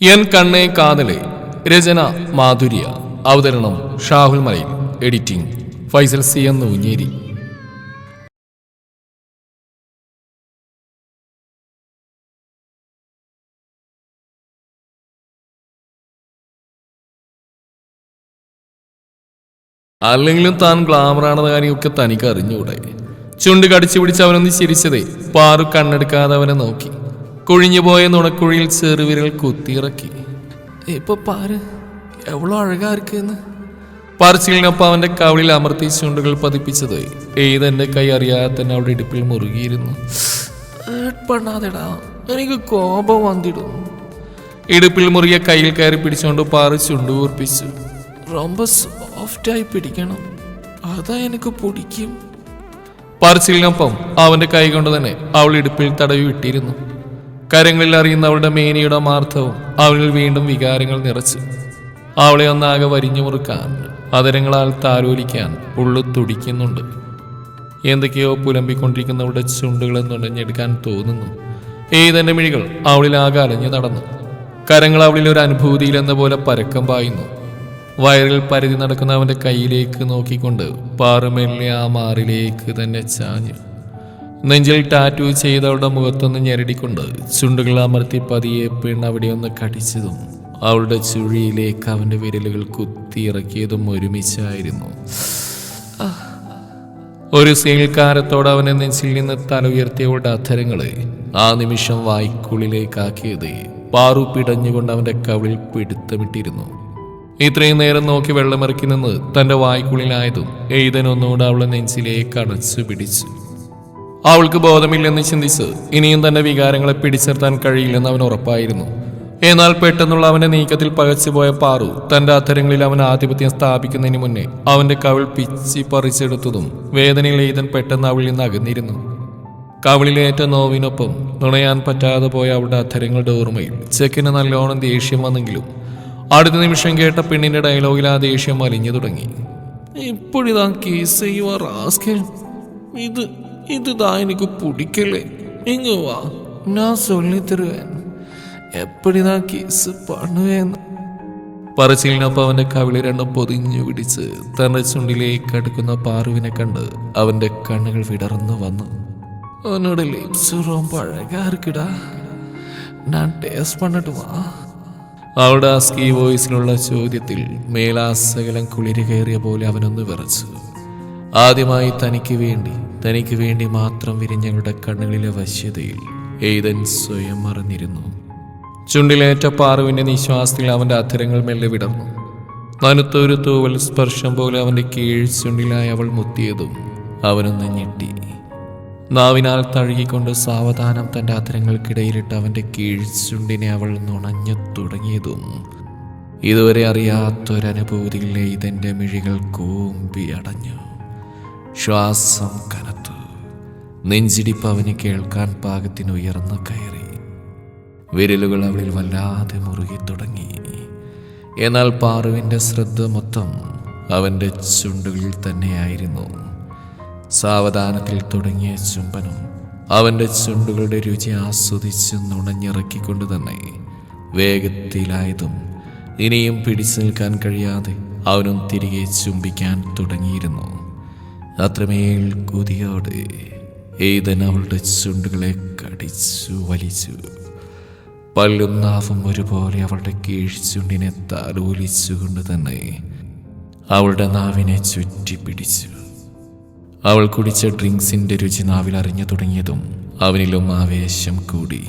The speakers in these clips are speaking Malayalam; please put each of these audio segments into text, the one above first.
എൻ കണ്ണേ കാതലെ രചന മാധുര്യ. അവതരണം Shahul Malayil. Editing Faisal C N Oonjeri അല്ലെങ്കിലും താൻ ഗ്ലാമറാണെന്ന കാര്യമൊക്കെ തനിക്ക് അറിഞ്ഞുകൂടെ? ചുണ്ട് കടിച്ചു പിടിച്ച് അവനൊന്ന് ചിരിച്ചതേ പാറു കണ്ണെടുക്കാതെ അവനെ നോക്കി. കൊഴിഞ്ഞുപോയ നുണക്കുഴിയിൽ ചെറുവിരൽ കുത്തിയിറക്കി. ഇപ്പൊ പാര് എവളോ അഴകാ പാർച്ചിലിനൊപ്പം അവന്റെ കവളിൽ അമർത്തി ചുണ്ടുകൾ പതിപ്പിച്ചത് എന്റെ കൈ അറിയാതെ തന്നെ അവളുടെ ഇടുപ്പിൽ മുറുകിയിരുന്നു. ഏട്പണ്ണാതെടാ എനിക്ക് കോപം വന്നിടുന്നു. ഇടുപ്പിൽ മുറിയ കയ്യിൽ കയറി പിടിച്ചുകൊണ്ട് പാറ ചുണ്ടുകൂർപ്പിച്ചു റൊമ്പ സോഫ്റ്റായി പിടിക്കണം അതാ എനിക്ക് പൊടിക്കും. പാർച്ചിലിനൊപ്പം അവന്റെ കൈ കൊണ്ട് തന്നെ അവൾ ഇടുപ്പിൽ തടവി വിട്ടിരുന്നു കരങ്ങളിൽ അറിയുന്ന അവളുടെ മേനിയുടെ മാർത്ഥവും അവളിൽ വീണ്ടും വികാരങ്ങൾ നിറച്ച്. അവളെ ഒന്നാകെ വരിഞ്ഞു മുറുക്കാൻ അതരങ്ങളാൽ താലോലിക്കാൻ ഉള്ളു തുടിക്കുന്നുണ്ട്. എന്തൊക്കെയോ പുലമ്പിക്കൊണ്ടിരിക്കുന്നവളുടെ ചുണ്ടുകളെ നുണഞ്ഞെടുക്കാൻ തോന്നുന്നു. ഏതെന്റെ മിഴികൾ അവളിൽ ആകെ അലഞ്ഞു നടന്നു. കരങ്ങൾ അവളിൽ ഒരു അനുഭൂതിയിലെന്ന പോലെ പരക്കം പായുന്നു. വയറിൽ പരതി നടക്കുന്ന അവന്റെ കയ്യിലേക്ക് നോക്കിക്കൊണ്ട് പാറുമെല്ലെ ആ മാറിലേക്ക് തന്നെ ചാഞ്ഞു. നെഞ്ചിൽ ടാറ്റു ചെയ്തവളുടെ മുഖത്തൊന്ന് ഞെരടിക്കൊണ്ട് ചുണ്ടുകൾ അമർത്തി പതിയെ പെണ്ണ് അവിടെ ഒന്ന് കടിച്ചതും അവളുടെ ചുഴിയിലേക്ക് അവന്റെ വിരലുകൾ കുത്തിയിറക്കിയതും ഒരുമിച്ചായിരുന്നു. ഒരു സീൽക്കാരത്തോട് അവനെ നെഞ്ചിൽ നിന്ന് തല ഉയർത്തിയവളുടെ അധരങ്ങളെ ആ നിമിഷം വായ്ക്കുള്ളിലേക്കാക്കിയത് പാറു പിടഞ്ഞുകൊണ്ട് അവന്റെ കവിളിൽ പിടുത്തമിട്ടിരുന്നു. ഇത്രയും നേരം നോക്കി വെള്ളമിറക്കി നിന്ന് തന്റെ വായ്ക്കുള്ളിലായതും എഴുതനൊന്നുകൂടെ അവളെ നെഞ്ചിലേക്ക് അടച്ചു പിടിച്ചു അവൾക്ക് ബോധമില്ലെന്ന് ചിന്തിച്ച് ഇനിയും തന്റെ വികാരങ്ങളെ പിടിച്ചിർത്താൻ കഴിയില്ലെന്ന് അവൻ ഉറപ്പായിരുന്നു. എന്നാൽ പെട്ടെന്നുള്ള അവന്റെ നീക്കത്തിൽ പകച്ചുപോയ പാറു തന്റെ അധരങ്ങളിൽ അവൻ ആധിപത്യം സ്ഥാപിക്കുന്നതിന് മുന്നേ അവന്റെ കവിൾ പിച്ചി പറിച്ചെടുത്തതും വേദനയിൽ എയ്തൻ പെട്ടെന്ന് അവളിൽ നിന്ന് അകന്നിരുന്നു. കവിളിലേറ്റ നോവിനൊപ്പം നുണയാൻ പറ്റാതെ പോയ അവളുടെ അധരങ്ങളുടെ ഓർമ്മയിൽ ചെക്കിന് നല്ലോണം ദേഷ്യം വന്നെങ്കിലും അടുത്ത നിമിഷം കേട്ട പെണ്ണിന്റെ ഡയലോഗിൽ ആ ദേഷ്യം അലിഞ്ഞു തുടങ്ങി. ഇപ്പോഴിതാ കേസ് റാസ്കൽ. ഇത് இதுதான் എനിക്ക് பிடிக்கல இங்கே ഞാൻ நான் சொல்லி தருவேன் എപ്പടിതാ കേസ് പണുവേന്ന്? പറച്ചിലിനൊപ്പം അവന്റെ കവിളിരണ്ണം പൊതിഞ്ഞു പിടിച്ച് തന്റെ ചുണ്ടിലേക്ക് അടുക്കുന്ന പാറുവിനെ കണ്ട് അവന്റെ കണ്ണുകൾ വിടർന്നു വന്നു. അവനോട് ലിപ്സുറവും പഴകാർക്കിടാ. ഞാൻ ടേസ്റ്റ് പണിട്ട് വാ. അവിടെ ആ സ്കീ വോയിസിലുള്ള ചോദ്യത്തിൽ മേലാസകലം കുളിര് കയറിയ പോലെ അവനൊന്ന് വിറച്ചു. ആദ്യമായി തനിക്ക് വേണ്ടി തനിക്ക് വേണ്ടി മാത്രം വിരിഞ്ഞവരുടെ കണ്ണുകളിലെ വശ്യതയിൽ എയ്തൻ സ്വയം മറന്നിരുന്നു. ചുണ്ടിലേറ്റ പാറുവിന്റെ നിശ്വാസത്തിൽ അവന്റെ അധരങ്ങൾ മെല്ലെ വിടർന്നു. നനുത്തൊരു തൂവൽ സ്പർശം പോലെ അവന്റെ കീഴ് ചുണ്ടിലായി അവൾ മുത്തിയതും അവനൊന്ന് ഞെട്ടി. നാവിനാൽ തഴുകിക്കൊണ്ട് സാവധാനം തന്റെ അധരങ്ങൾക്കിടയിലിട്ട് അവന്റെ കീഴ് ചുണ്ടിനെ അവൾ നുണഞ്ഞു തുടങ്ങിയതും ഇതുവരെ അറിയാത്തൊരനുഭൂതിയിലെ ഇതെന്റെ മിഴികൾ കൂമ്പി അടഞ്ഞു. ശ്വാസം കനത്തു. നെഞ്ചിടിപ്പ് അവന് കേൾക്കാൻ പാകത്തിന് ഉയർന്നു കയറി. വിരലുകൾ അവളിൽ വല്ലാതെ മുറുകി തുടങ്ങി. എന്നാൽ പാറുവിന്റെ ശ്രദ്ധ മൊത്തം അവന്റെ ചുണ്ടുകളിൽ തന്നെയായിരുന്നു. സാവധാനത്തിൽ തുടങ്ങിയ ചുംബനം അവന്റെ ചുണ്ടുകളുടെ രുചി ആസ്വദിച്ച് നുണഞ്ഞിറക്കിക്കൊണ്ട് തന്നെ വേഗത്തിലായതും ഇനിയും പിടിച്ചു നിൽക്കാൻ കഴിയാതെ അവനും തിരികെ ചുംബിക്കാൻ തുടങ്ങിയിരുന്നു. അത്രമേൽ കൊതിയോടെ ഏതൻ അവളുടെ ചുണ്ടുകളെ കടിച്ചു വലിച്ചു. പല്ലും നാവും ഒരുപോലെ അവളുടെ കീഴ്ചുണ്ടിനെ താലോലിച്ചുകൊണ്ട് തന്നെ അവളുടെ നാവിനെ ചുറ്റിപ്പിടിച്ചു. അവൾ കുടിച്ച ഡ്രിങ്ക്സിന്റെ രുചി നാവിൽ അറിഞ്ഞു തുടങ്ങിയതും അവനിലും ആവേശം കൂടി.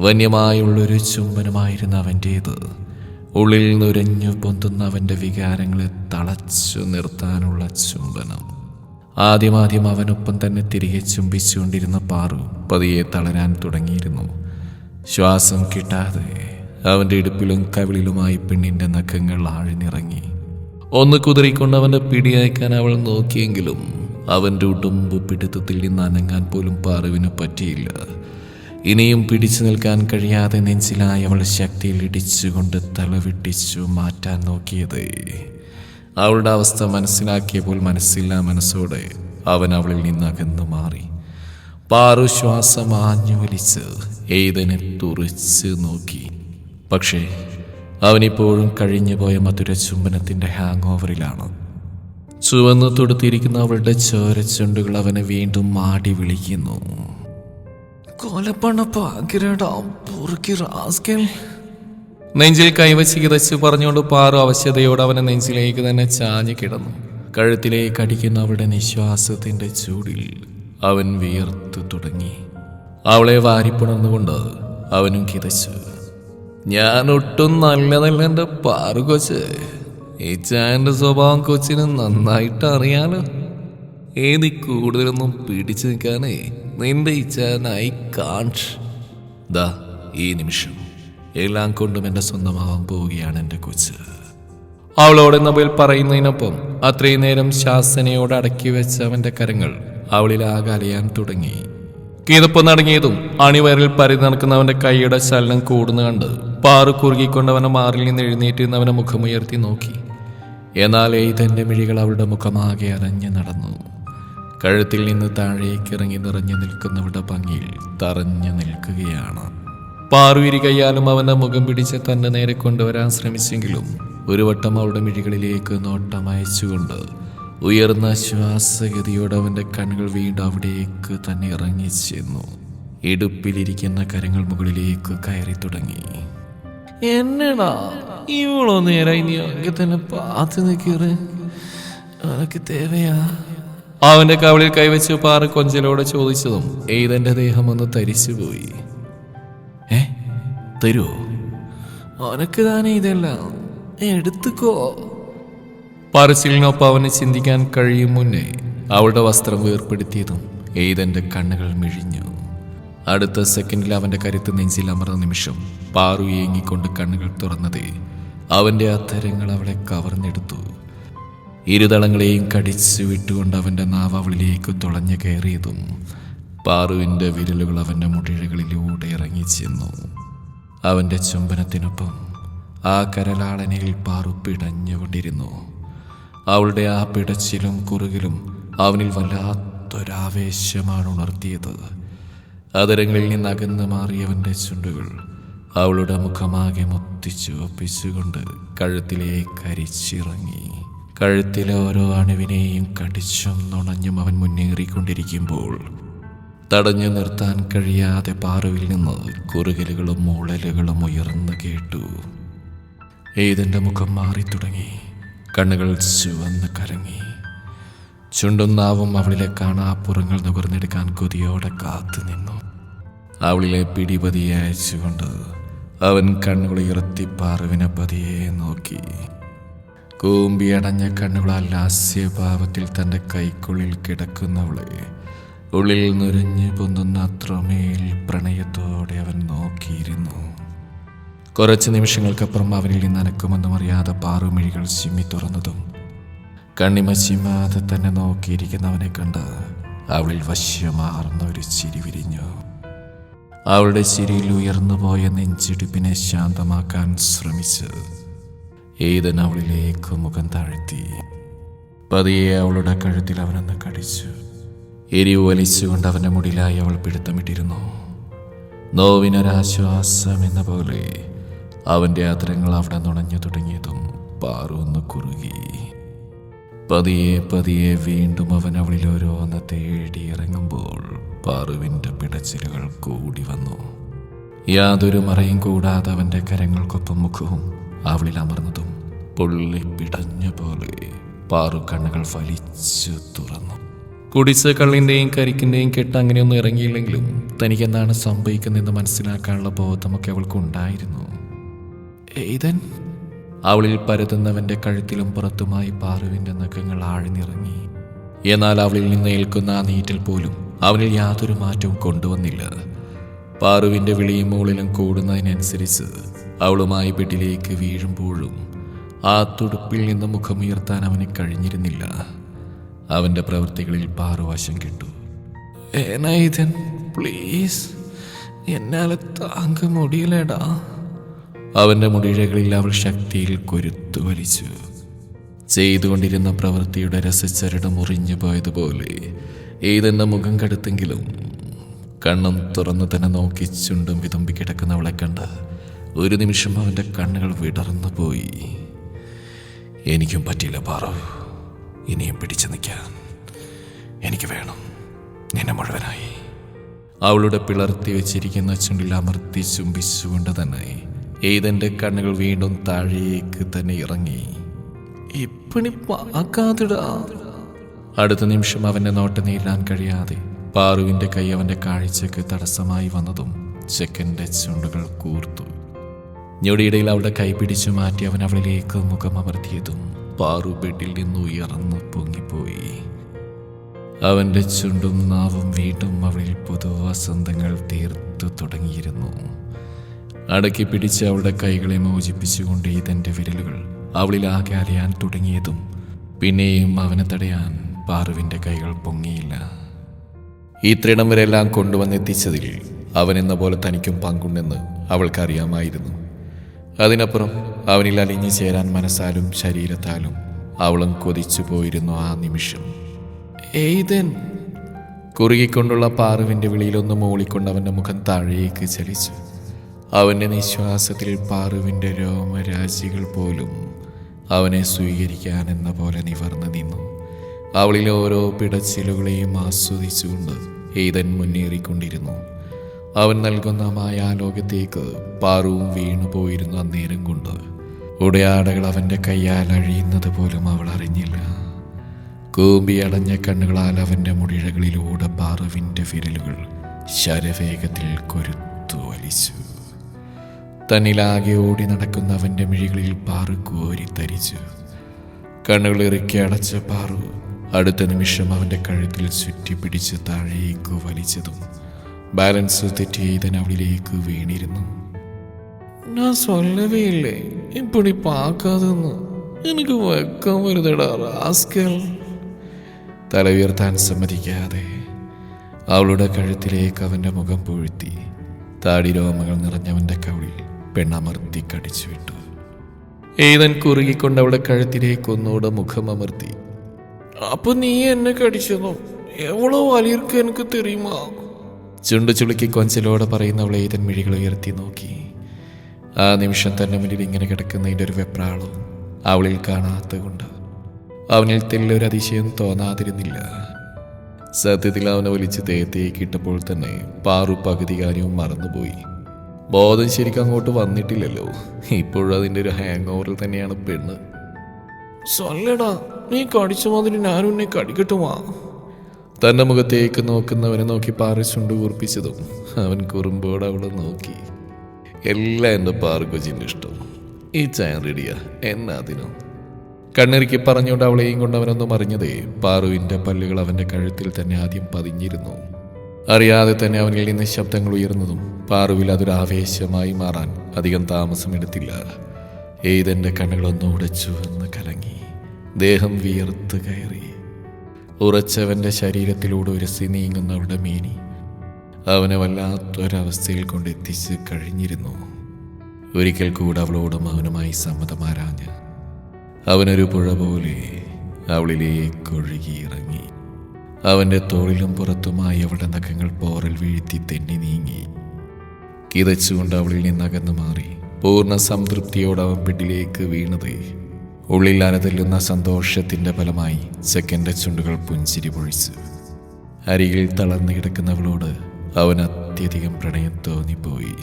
വന്യമായുള്ളൊരു ചുംബനമായിരുന്നു അവന്റേത് ഉള്ളിൽ നുരഞ്ഞു പൊന്തുന്ന അവന്റെ വികാരങ്ങളെ തളച്ചു നിർത്താനുള്ള ചുംബനം. ആദ്യമാദ്യം അവനൊപ്പം തന്നെ തിരികെ ചുംബിച്ചുകൊണ്ടിരുന്ന പാറു പതിയെ തളരാൻ തുടങ്ങിയിരുന്നു. ശ്വാസം കിട്ടാതെ അവന്റെ ഇടുപ്പിലും കവിളിലുമായി പെണ്ണിന്റെ നഖങ്ങൾ ആഴ്ന്നിറങ്ങി. ഒന്ന് കുതിറിക്കൊണ്ട് അവന്റെ പിടിയയക്കാൻ അവൾ നോക്കിയെങ്കിലും അവന്റെ ഉടുമ്പ് പിടുത്തത്തിൽ നിന്ന് അനങ്ങാൻ പോലും പാറുവിന് പറ്റിയില്ല. ഇനിയും പിടിച്ചു നിൽക്കാൻ കഴിയാതെ നെഞ്ചിലായി അവൾ ശക്തിയിൽ ഇടിച്ചുകൊണ്ട് തലവിട്ടിച്ചു മാറ്റാൻ നോക്കിയത്. അവളുടെ അവസ്ഥ മനസ്സിലാക്കിയപ്പോൾ മനസ്സില്ലാ മനസ്സോടെ അവൻ അവളിൽ നിന്ന് അകന്നു മാറി. പാറു ശ്വാസം ആഞ്ഞു വലിച്ച് തുറിച്ച് തുറച്ച് നോക്കി. പക്ഷേ അവനിപ്പോഴും കഴിഞ്ഞുപോയ മധുര ചുംബനത്തിന്റെ ഹാങ് ഓവറിലാണ് ചുവന്നു തൊടുത്തിരിക്കുന്ന അവളുടെ ചോരച്ചുണ്ടുകൾ അവനെ വീണ്ടും മാടി വിളിക്കുന്നു. കൊലപ്പണ പാകിരടാ പുറുക്കി റാസ്കൽ. നെഞ്ചിൽ കൈവച്ച് കിതച്ച് പറഞ്ഞുകൊണ്ട് പാറു അവശ്യതയോട് അവനെ നെഞ്ചിലേക്ക് തന്നെ ചാഞ്ഞു കിടന്നു. കഴുത്തിലേക്ക് അടിക്കുന്ന അവളുടെ നിശ്വാസത്തിന്റെ ചൂടിൽ അവൻ വിയർത്തു തുടങ്ങി. അവളെ വാരിപ്പുണർന്നുകൊണ്ട് അവനും കിതച്ചു. ഞാൻ ഒട്ടും നല്ലതല്ല എന്റെ പാറു കൊച്ച് ഈ ചായന്റെ സ്വഭാവം കൊച്ചിന് നന്നായിട്ട് അറിയാലോ. ഏതി കൂടുതലൊന്നും പിടിച്ചു നിൽക്കാനേ നിന്റെ ഇച്ഛാനായി കാൺഷ്. ദാ ഈ നിമിഷം. എല്ലാം കൊണ്ടും എന്റെ സ്വന്തമാവാൻ പോവുകയാണ് എന്റെ കൊച്ച്. അവളോട് നബിൽ പറയുന്നതിനൊപ്പം അത്രയും നേരം ശാസനയോട് അടക്കി വെച്ച അവന്റെ കരങ്ങൾ അവളിൽ അലയാൻ തുടങ്ങി. കീതപ്പം നടങ്ങിയതും അണിവയറിൽ പരി നടക്കുന്നവന്റെ കൈയുടെ ചലനം കൂടുന്ന കണ്ട് പാറു കുറുകിക്കൊണ്ട് അവനെ മാറിൽ നിന്ന് എഴുന്നേറ്റ് അവനെ മുഖമുയർത്തി നോക്കി. എന്നാൽ എയ്തന്റെ മിഴികൾ അവളുടെ മുഖമാകെ അലഞ്ഞു നടന്നു. കഴുത്തിൽ നിന്ന് താഴേക്കിറങ്ങി നിറഞ്ഞു നിൽക്കുന്നവരുടെ ഭംഗിയിൽ തറഞ്ഞു നിൽക്കുകയാണ്. പാറു കയ്യാലും അവന്റെ മുഖം പിടിച്ച് തന്നെ നേരെ കൊണ്ടുവരാൻ ശ്രമിച്ചെങ്കിലും ഒരു വട്ടം അവളുടെ മിഴികളിലേക്ക് നോട്ടം അയച്ചുകൊണ്ട് ഉയർന്ന ശ്വാസഗതിയോടെ അവന്റെ കണ്ണുകൾ വീണ്ടും അവിടേക്ക് തന്നെ ഇറങ്ങിച്ചെന്നു ഇടുപ്പിലിരിക്കുന്ന കരങ്ങൾ മുകളിലേക്ക് കയറി തുടങ്ങി. എന്നടാ ഇവളോ നേരെ അവന്റെ കവളിൽ കൈവച്ച് പാറ കൊഞ്ചലോടെ ചോദിച്ചതും ഏതെന്റെ ദേഹം ഒന്ന് തരിച്ചുപോയി. ഏ? തരുമോ അവനക്ക് താനേ ഇതെല്ലാം എടുത്തുക്കോ? പറച്ചിലിനൊപ്പം അവന് ചിന്തിക്കാൻ കഴിയും മുന്നേ അവളുടെ വസ്ത്രം വേർപ്പെടുത്തിയതും എയ്തന്റെ കണ്ണുകൾ മിഴിഞ്ഞു. അടുത്ത സെക്കൻഡിൽ അവന്റെ കരുത്ത് നെഞ്ചിൽ അമർന്ന നിമിഷം പാറു ഏങ്ങിക്കൊണ്ട് കണ്ണുകൾ തുറന്നത് അവന്റെ അധരങ്ങൾ അവളെ കവർന്നെടുത്തു. ഇരുതളങ്ങളെയും കടിച്ചു വിട്ടുകൊണ്ട് അവന്റെ നാവ് അവളിലേക്ക് തുളഞ്ഞു കയറിയതും പാറുവിന്റെ വിരലുകൾ അവന്റെ മുടിഴകളിലൂടെ ഇറങ്ങിച്ചെന്നു. അവന്റെ ചുംബനത്തിനൊപ്പം ആ കരലാളനയിൽ പാറു പിടഞ്ഞുകൊണ്ടിരുന്നു. അവളുടെ ആ പിടച്ചിലും കുറുകിലും അവനിൽ വല്ലാത്തൊരാവേശമാണ് ഉണർത്തിയത് അതരങ്ങളിൽ നിന്ന് അകന്നു മാറിയവന്റെ ചുണ്ടുകൾ അവളുടെ മുഖമാകെ മുത്തിച്ചു ഒപ്പിച്ചുകൊണ്ട് കഴുത്തിലേക്ക് അരിച്ചിറങ്ങി. കഴുത്തിലെ ഓരോ അണുവിനെയും കടിച്ചും നുണഞ്ഞും അവൻ മുന്നേറിക്കൊണ്ടിരിക്കുമ്പോൾ തടഞ്ഞു നിർത്താൻ കഴിയാതെ പാറവിൽ നിന്ന് കുറുകലുകളും മൂളലുകളും ഉയർന്നു കേട്ടു. ഏതെന്റെ മുഖം മാറി തുടങ്ങി കണ്ണുകൾ ചുവന്ന് കരങ്ങി ചുണ്ടും നാവും അവളിലെ കാണാപ്പുറങ്ങൾ നുകർന്നെടുക്കാൻ കൊതിയോടെ കാത്തു നിന്നു. അവളിലെ പിടിപതിയെ അയച്ചുകൊണ്ട് അവൻ കണ്ണുകൾ ഉയർത്തി പാറുവിനെ പതിയെ നോക്കി. കൂമ്പിയടഞ്ഞ കണ്ണുകളാൽ ലാസ്യഭാവത്തിൽ തന്റെ കൈക്കുള്ളിൽ കിടക്കുന്നവളെ ഉള്ളിൽ നുരഞ്ഞു പൊന്തുന്ന അത്രമേൽ പ്രണയത്തോടെ അവൻ നോക്കിയിരുന്നു. കുറച്ച് നിമിഷങ്ങൾക്കപ്പുറം അവനിൽ നിന്ന് അനക്കുമെന്നും അറിയാതെ പാറുമിഴികൾ ചിമ്മി തുറന്നതും കണ്ണിമ ചിമ്മാതെ തന്നെ നോക്കിയിരിക്കുന്നവനെ കണ്ട് അവളിൽ വശ്യമാർന്ന ഒരു ചിരി വിരിഞ്ഞു. അവളുടെ ചിരിയിൽ ഉയർന്നുപോയ നെഞ്ചിടിപ്പിനെ ശാന്തമാക്കാൻ ശ്രമിച്ച് ഏതൻ അവളിലേക്ക് മുഖം താഴ്ത്തി. പതിയെ അവളുടെ കഴുത്തിൽ അവനൊന്ന് കടിച്ചു. എരിവ് വലിച്ചുകൊണ്ട് അവന്റെ മുടിയിലായി അവൾ പിടുത്തമിട്ടിരുന്നു. നോവിനൊരാശ്വാസം എന്ന പോലെ അവന്റെ അത്തരങ്ങൾ അവിടെ നുണഞ്ഞു തുടങ്ങിയതും പാറൊന്ന് കുറുകി. പതിയെ പതിയെ വീണ്ടും അവൻ അവളിൽ ഓരോന്ന് തേടി ഇറങ്ങുമ്പോൾ പാറുവിന്റെ പിടച്ചിലുകൾ കൂടി വന്നു. യാതൊരു മറയും കൂടാതെ അവന്റെ കരങ്ങൾക്കൊപ്പം മുഖവും അവളിൽ അമർന്നതും പൊള്ളി പിടഞ്ഞ പോലെ പാറു കണ്ണുകൾ വലിച്ചു തുറന്നു. കുടിച്ച കള്ളിന്റെയും കരിക്കിന്റെയും കെട്ട് അങ്ങനെയൊന്നും ഇറങ്ങിയില്ലെങ്കിലും തനിക്ക് എന്താണ് സംഭവിക്കുന്നതെന്ന് മനസ്സിലാക്കാനുള്ള ബോധമൊക്കെ അവൾക്കുണ്ടായിരുന്നു ഏതൻ? അവളിൽ പരതുന്നവന്റെ കഴുത്തിലും പുറത്തുമായി പാറുവിന്റെ നഖങ്ങൾ ആഴ്ന്നിറങ്ങി. എന്നാൽ അവളിൽ നിന്ന് ഏൽക്കുന്ന ആ നീറ്റിൽ പോലും അവനിൽ യാതൊരു മാറ്റവും കൊണ്ടുവന്നില്ല. പാറുവിന്റെ വിളിയും മുകളിലും കൂടുന്നതിനനുസരിച്ച് അവളുമായി ബെഡിലേക്ക് വീഴുമ്പോഴും ആ തുടുപ്പിൽ നിന്ന് മുഖമുയർത്താൻ അവന് കഴിഞ്ഞിരുന്നില്ല. അവന്റെ പ്രവൃത്തികളിൽ പാറുവശം കിട്ടു. ഏനായിതൻ പ്ലീസ് എന്നാലെ താങ്ക മുടിയിലേടാ. അവന്റെ മുടിഴകളിൽ അവൾ ശക്തിയിൽ കൊരുത്തു വലിച്ചു. ചെയ്തുകൊണ്ടിരുന്ന പ്രവൃത്തിയുടെ രസച്ചരട് മുറിഞ്ഞു പോയതുപോലെ ഏതെന്ന മുഖം കടുത്തെങ്കിലും കണ്ണും തുറന്നു തന്നെ നോക്കി ചുണ്ടും വിതുമ്പി കിടക്കുന്നവളെ കണ്ട് ഒരു നിമിഷം അവന്റെ കണ്ണുകൾ വിടർന്നു പോയി എനിക്കും പറ്റില്ല പാറു. ഇനിയും പിടിച്ചു നിൽക്കാൻ എനിക്ക് വേണം. നിന്നെ മുഴുവനായി. അവളുടെ പിളർത്തി വെച്ചിരിക്കുന്ന ചുണ്ടിൽ അമർത്തി ചുംബിച്ചുകൊണ്ട് തന്നെ ഏതെന്റെ കണ്ണുകൾ വീണ്ടും താഴേക്ക് തന്നെ ഇറങ്ങി. ഇപ്പണി പാക്കാതിടാ അടുത്ത നിമിഷം അവന്റെ നോട്ട് നേരിടാൻ കഴിയാതെ പാറുവിന്റെ കൈ അവന്റെ കാഴ്ചക്ക് തടസ്സമായി വന്നതും ചെക്കന്റെ ചുണ്ടുകൾ കൂർത്തു. ഞൊടിയിടയിൽ അവളുടെ കൈ പിടിച്ചു മാറ്റി അവൻ അവളിലേക്ക് മുഖമമർത്തിയതും പാറു ബെഡിൽ നിന്ന് ഉയർന്നു പൊങ്ങിപ്പോയി. അവന്റെ ചുണ്ടും നാവും വീണ്ടും അവളിൽ പുതുവസന്തങ്ങൾ തീർത്തു തുടങ്ങിയിരുന്നു. അടക്കി പിടിച്ച് അവളുടെ കൈകളെ മോചിപ്പിച്ചുകൊണ്ട് ഇതെന്റെ വിരലുകൾ അവളിൽ ആകെ അറിയാൻ തുടങ്ങിയതും പിന്നെയും അവനെ തടയാൻ പാറുവിന്റെ കൈകൾ പൊങ്ങിയില്ല. ഇത്രയിടം വരെ എല്ലാം കൊണ്ടുവന്നെത്തിച്ചതിൽ അവൻ എന്ന പോലെ തനിക്കും പങ്കുണ്ടെന്ന് അവൾക്കറിയാമായിരുന്നു. അതിനപ്പുറം അവനിൽ അലിഞ്ഞു ചേരാൻ മനസ്സാലും ശരീരത്താലും അവളും കൊതിച്ചു പോയിരുന്നു ആ നിമിഷം. ഏതൻ? കുറുകിക്കൊണ്ടുള്ള പാറുവിന്റെ വിളിയിലൊന്ന് മൂളിക്കൊണ്ട് അവന്റെ മുഖം താഴേക്ക് ചലിച്ചു. അവന്റെ നിശ്വാസത്തിൽ പാറുവിന്റെ രോമരാശികൾ പോലും അവനെ സ്വീകരിക്കാൻ എന്ന പോലെ നിവർന്നു നിന്നു. അവളിലെ ഓരോ പിടച്ചിലുകളെയും ആസ്വദിച്ചുകൊണ്ട് ഏതൻ മുന്നേറിക്കൊണ്ടിരുന്നു. അവൻ നൽകുന്ന മായാലോകത്തേക്ക് പാറുവും വീണു പോയിരുന്നു അന്നേരം കൊണ്ട്. ഉടയാടകൾ അവന്റെ കൈയാൽ അഴിയുന്നത് പോലും അവൾ അറിഞ്ഞില്ല. കൂമ്പി അടഞ്ഞ കണ്ണുകളാൽ അവന്റെ മുടിഴകളിലൂടെ പാറുവിന്റെ വിരലുകൾ ശരവേഗത്തിൽ കൊരുത്തു വലിച്ചു. തന്നിലാകെ ഓടി നടക്കുന്ന അവന്റെ മിഴികളിൽ പാറു കോരി തരിച്ചു. കണ്ണുകൾ ഇറുക്കി അടച്ച പാറു അടുത്ത നിമിഷം അവന്റെ കഴുത്തിൽ ചുറ്റി ചുറ്റിപ്പിടിച്ച് താഴേക്ക് വലിച്ചതും ബാലൻസ് തെറ്റി ഇതൻ അവളിലേക്ക് വീണിരുന്നു. ഞാൻ சொல்லவே இல்லை இப்படி பார்க்காதுன்னு എനിക്ക് വെക്കം വരുതടാ റാസ്കൽ തല ഉയർത്താൻ സമ്മതിക്കാതെ അവളുടെ കഴുത്തിലേക്ക് അവന്റെ മുഖം പൂഴ്ത്തി താടി രോമങ്ങൾ നിറഞ്ഞവന്റെ കവിളിൽ പെണ്ണമർത്തി കടിച്ചു വിട്ടു ഏതൻ കുറുകിക്കൊണ്ട് അവളുടെ കഴുത്തിലേക്ക് ഒന്നുകൂടെ മുഖം അമർത്തി അപ്പൊ നീ എന്നെ കടിച്ചതോ എവളോ വലിയർക്ക് എനിക്ക് തെറിയുമാ ചുണ്ടു ചുളുക്കി കൊഞ്ചലോടെ പറയുന്ന അവൾ ഏതൻ മിഴികൾ ഉയർത്തി നോക്കി ആ നിമിഷം തന്നെ മുന്നിൽ ഇങ്ങനെ കിടക്കുന്നതിന്റെ ഒരു വെപ്രാളം അവളിൽ കാണാത്തത് കൊണ്ട് അവനിൽ തെല്ലൊരു അതിശയം തോന്നാതിരുന്നില്ല. സത്യത്തിൽ അവനെ വലിച്ച് തേത്തേക്ക് ഇട്ടപ്പോൾ തന്നെ പാറു പകുതി കാര്യവും മറന്നുപോയി. ബോധം ശരിക്കും അങ്ങോട്ട് വന്നിട്ടില്ലല്ലോ. ഇപ്പോഴും അതിന്റെ ഒരു ഹാങ് ഓവറിൽ തന്നെയാണ് പെണ്ണ്. സൊല്ലടാ നീ കടിച്ച മാതിരി ഞാനും എന്നെ കടിക്കട്ടുമാ. തന്റെ മുഖത്തേക്ക് നോക്കുന്നവനെ നോക്കി പാറി ചുണ്ടു കൂർപ്പിച്ചതും അവൻ കുറുമ്പോടെ അവളെ നോക്കി. എല്ലാം എന്റെ പാർഗോജിന്റെ ഇഷ്ടം ഈ ചായ റെഡിയാ. എന്നാ അതിനും? കണ്ണിറുക്കി പറഞ്ഞുകൊണ്ട് അവളെയും കൊണ്ട് അവനൊന്നും മറിഞ്ഞതേ പാറുവിന്റെ പല്ലുകൾ അവന്റെ കഴുത്തിൽ തന്നെ ആദ്യം പതിഞ്ഞിരുന്നു. അറിയാതെ തന്നെ അവനിൽ നിന്ന് ശബ്ദങ്ങൾ ഉയർന്നതും പാറുവിൽ അതൊരു ആവേശമായി മാറാൻ അധികം താമസമെടുത്തില്ല. ഏതെന്റെ ഉടച്ചു എന്ന് കലങ്ങി. ദേഹം വിയർത്ത് കയറി. ഉറച്ചവന്റെ ശരീരത്തിലൂടെ ഉരസി നീങ്ങുന്നവരുടെ മേനി. അവനെ വല്ലാത്തൊരവസ്ഥയിൽ കൊണ്ടെത്തിച്ച് കഴിഞ്ഞിരുന്നു. ഒരിക്കൽ കൂടെ അവളോടും അവനുമായി സമ്മതമാരാഞ്ഞ് അവനൊരു പുഴ പോലെ അവളിലേക്ക് ഒഴുകിയിറങ്ങി അവന്റെ തോളിലും പുറത്തുമായി അവളുടെ നഖങ്ങൾ പോറൽ വീഴ്ത്തി തെന്നി നീങ്ങി. കിതച്ചുകൊണ്ട് അവളിൽ നിന്നകന്നു മാറി. പൂർണ സംതൃപ്തിയോടെ അവൻ പിടിലേക്ക് വീണത് ഉള്ളിൽ അനതല്ലുന്ന സന്തോഷത്തിന്റെ ഫലമായി ചെക്കന്റെ ചുണ്ടുകൾ പുഞ്ചിരി പൊഴിച്ചു അരികിൽ തളർന്നു കിടക്കുന്നവളോട് അവൻ അത്യധികം പ്രണയം തോന്നിപ്പോയി.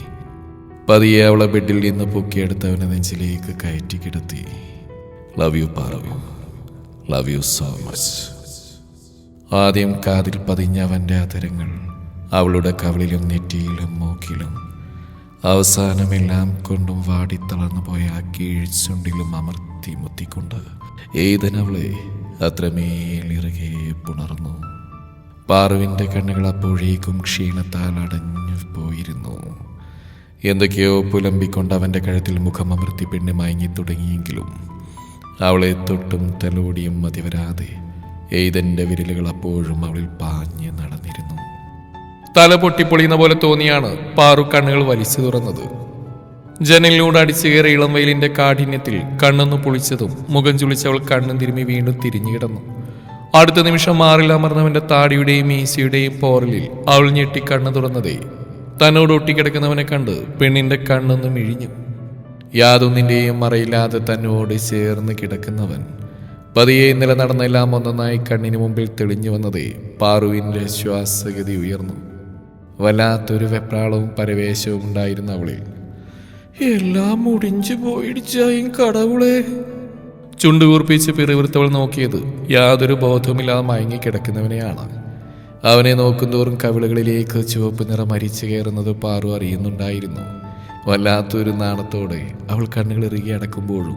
പതിയെ അവളെ ബെഡിൽ നിന്ന് പൊക്കിയെടുത്ത് അവനെ നെഞ്ചിലേക്ക് കയറ്റി കിടത്തി. ലവ് യു പാറവു ലവ് യു സോ മച്ച് ആദ്യം കാതിൽ പതിഞ്ഞ അവന്റെ അതരങ്ങൾ അവളുടെ കവളിലും നെറ്റിയിലും മൂക്കിലും അവസാനമെല്ലാം കൊണ്ടും വാടിത്തളർന്നു പോയ ആ കീഴ്ചുണ്ടിലും അമർത്തി മുത്തിക്കൊണ്ട് ഏതനവളെ അത്രമേൽ പുണർന്നു. പാറുവിന്റെ കണ്ണുകൾ അപ്പോഴേക്കും ക്ഷീണത്താൽ അടഞ്ഞു പോയിരുന്നു. എന്തൊക്കെയോ പുലമ്പിക്കൊണ്ട് അവന്റെ കഴുത്തിൽ മുഖം അമർത്തി പെണ്ണ് മയങ്ങി തുടങ്ങിയെങ്കിലും അവളെ തൊട്ടും തലോടിയും മതിവരാതെ എയ്തന്റെ വിരലുകൾ അപ്പോഴും അവളിൽ പാഞ്ഞ് നടന്നിരുന്നു. തല പൊട്ടിപ്പൊളിയുന്ന പോലെ തോന്നിയാണ് പാറു കണ്ണുകൾ വലിച്ചു തുറന്നത്. ജനലിലൂടെ അടിച്ചു കയറി ഇളം വെയിലിന്റെ കാഠിന്യത്തിൽ കണ്ണൊന്ന് പൊളിച്ചതും മുഖം ചുളിച്ചവൾ കണ്ണും തിരുമ്മി വീണ്ടും തിരിഞ്ഞു കിടന്നു. അടുത്ത നിമിഷം മാറിൽ അമർന്നവന്റെ താടിയുടെയും ഈസിയുടെയും പോറലിൽ അവൾ ഞെട്ടി കണ്ണു തുറന്നതേ. തന്നോട് ഒട്ടിക്കിടക്കുന്നവനെ കണ്ട് പെണ്ണിന്റെ കണ്ണൊന്നും ഇഴിഞ്ഞു യാതൊന്നിന്റെയും മറയില്ലാതെ തന്നോട് ചേർന്ന് കിടക്കുന്നവൻ. പതിയെ ഇന്നലെ നടന്നെല്ലാം ഒന്നൊന്നായി കണ്ണിന് മുമ്പിൽ തെളിഞ്ഞു വന്നതേ പാറുവിന്റെ ശ്വാസഗതി ഉയർന്നു. വല്ലാത്തൊരു വെപ്രാളവും പരവേശവും ഉണ്ടായിരുന്നു അവളിൽ. എല്ലാം മുടിഞ്ഞു പോയിടിച്ചായും കടവുളെ. ചുണ്ടുകൂർപ്പിച്ച് പിറിവൃത്തവൾ നോക്കിയത് യാതൊരു ബോധവുമില്ലാതെ മയങ്ങിക്കിടക്കുന്നവനെയാണ്. അവനെ നോക്കുന്തോറും കവിളുകളിലേക്ക് ചുവപ്പ് നിറം മരിച്ചു കയറുന്നത് പാറു അറിയുന്നുണ്ടായിരുന്നു. വല്ലാത്തൊരു നാണത്തോടെ അവൾ കണ്ണുകൾ ഇറുകി അടക്കുമ്പോഴും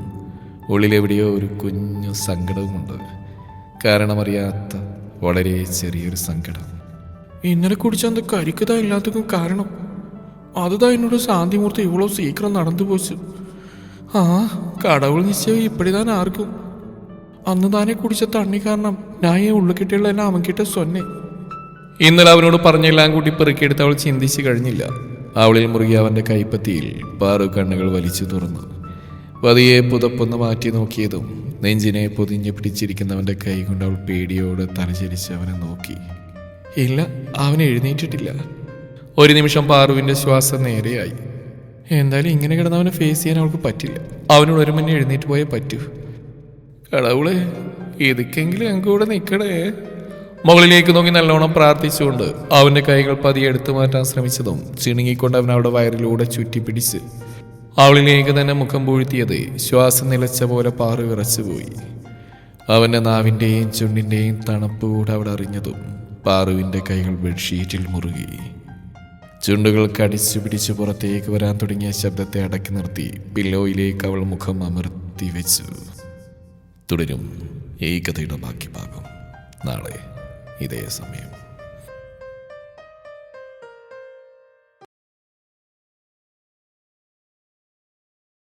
ഉള്ളിലെവിടെയോ ഒരു കുഞ്ഞു സങ്കടവുമുണ്ട്. കാരണമറിയാത്ത വളരെ ചെറിയൊരു സങ്കടം. ഇന്നലെ കുടിച്ച അത് കരിക്കതാ എല്ലാത്തക്കും കാരണം. അതുതാ എന്നോട് ശാന്തിമൂർത്തി ഇവളോ സീക്രം നടന്നു പോച്ചു ആ കടവുൾ നിശ്ചയം ഇപ്പടിതാൻ ആർക്കും. അന്ന് താനെ കുടിച്ച തണ്ണി കാരണം ഞാൻ ഈ ഉള്ളുകിട്ടുള്ള എന്നെ അവൻകിട്ട സ്വന്നെ ഇന്നലെ അവനോട് പറഞ്ഞെല്ലാം കൂട്ടി പെറുക്കിയെടുത്ത് അവൾ ചിന്തിച്ചു കഴിഞ്ഞില്ല. അവളിൽ മുറുകി അവന്റെ കൈപ്പത്തിയിൽ പാറു കണ്ണുകൾ വലിച്ചു തുറന്നു. പതിയെ പുതപ്പൊന്ന് മാറ്റി നോക്കിയതും നെഞ്ചിനെ പൊതിഞ്ഞു പിടിച്ചിരിക്കുന്നവന്റെ കൈ കൊണ്ട് അവൾ പേടിയോട് തലചരിച്ച് അവനെ നോക്കി. ഇല്ല അവൻ എഴുന്നേറ്റിട്ടില്ല. ഒരു നിമിഷം പാറുവിന്റെ ശ്വാസം നേരെയായി. എന്തായാലും ഇങ്ങനെ കിടന്ന് അവനെ ഫേസ് ചെയ്യാൻ അവൾക്ക് പറ്റില്ല. അവനോട് ഒരു മുന്നേ എഴുന്നേറ്റ് പോയേ പറ്റൂ. കടവുളെ ഇതൊക്കെങ്കിലും ഞങ്ങൾക്ക് കൂടെ നിൽക്കണേ മുകളിലേക്ക് നോക്കി നല്ലോണം പ്രാർത്ഥിച്ചുകൊണ്ട് അവന്റെ കൈകൾ പതിയെ എടുത്തു മാറ്റാൻ ശ്രമിച്ചതും ചിണുങ്ങിക്കൊണ്ട് അവൻ അവിടെ വയറിലൂടെ ചുറ്റിപ്പിടിച്ച് അവളിലേക്ക് തന്നെ മുഖം പൂഴ്ത്തിയത് ശ്വാസം നിലച്ച പോലെ പാറു വിറച്ചുപോയി അവന്റെ നാവിന്റെയും ചുണ്ടിന്റെയും തണുപ്പ് കൂടെ അവിടെ അറിഞ്ഞതും പാറുവിന്റെ കൈകൾ ബെഡ്ഷീറ്റിൽ മുറുകി. ചുണ്ടുകൾ കടിച്ചു പിടിച്ച് പുറത്തേക്ക് വരാൻ തുടങ്ങിയ ശബ്ദത്തെ അടക്കി നിർത്തി പില്ലോയിലേക്ക് അവൾ മുഖം അമർത്തി വെച്ചു. തുടരും ഈ കഥയുടെ ബാക്കി ഭാഗം. നാളെ ഇതേ സമയം.